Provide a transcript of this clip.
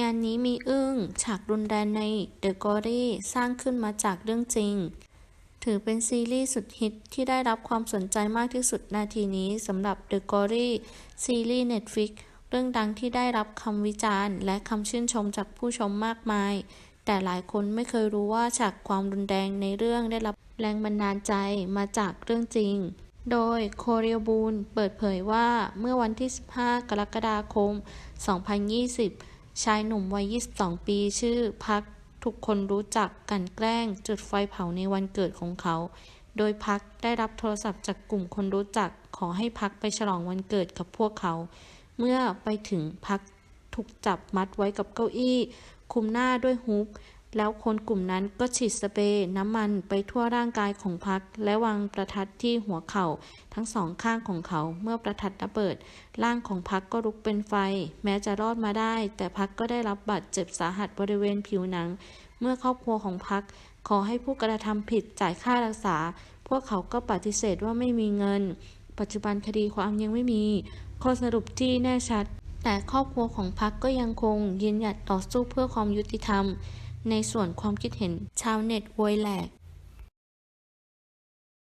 งานนี้มีอึ้ง ฉากรุนแรงใน The Gory สร้างขึ้นมาจากเรื่องจริง ถือเป็นซีรีส์สุดฮิตที่ได้รับความสนใจมากที่สุดนาทีนี้สำหรับ The Gory ซีรีส์ Netflix เรื่องดังที่ได้รับคำวิจารณ์ และคำชื่นชมจากผู้ชมมากมาย แต่หลายคนไม่เคยรู้ว่าฉากความรุนแรงในเรื่องได้รับแรงบันดาลใจมาจากเรื่องจริง โดยโคเรียบูนเปิดเผยว่าเมื่อวันที่ 15 กรกฎาคม 2020 ชายหนุ่มวัย 22 ปีชื่อพักถูกคนรู้จักกันแกล้ง จุดไฟเผาในวันเกิดของเขา โดยพักได้รับโทรศัพท์จากกลุ่มคนรู้จัก ขอให้พักไปฉลองวันเกิดกับพวกเขา เมื่อไปถึงพักถูกจับมัดไว้กับเก้าอี้ คุมหน้าด้วยฮุก แล้วคนกลุ่มนั้นก็ฉีดสเปรย์น้ำมันไปทั่วร่างกายของพัก และวางประทัดที่หัวเข่าทั้งสองข้างของเขาเมื่อประทัดระเบิด ร่างของพักก็ลุกเป็นไฟ แม้จะรอดมาได้ แต่พักก็ได้รับบาดเจ็บสาหัสบริเวณผิวหนัง เมื่อครอบครัวของพัก ขอให้ผู้กระทำผิดจ่ายค่ารักษา พวกเขาก็ปฏิเสธว่าไม่มีเงิน ปัจจุบันคดีความยังไม่มีข้อสรุปที่แน่ชัด แต่ครอบครัวของพักก็ยังคงยืนหยัดต่อสู้เพื่อความยุติธรรม ในส่วนความคิดเห็นชาวเน็ตโวยแหลก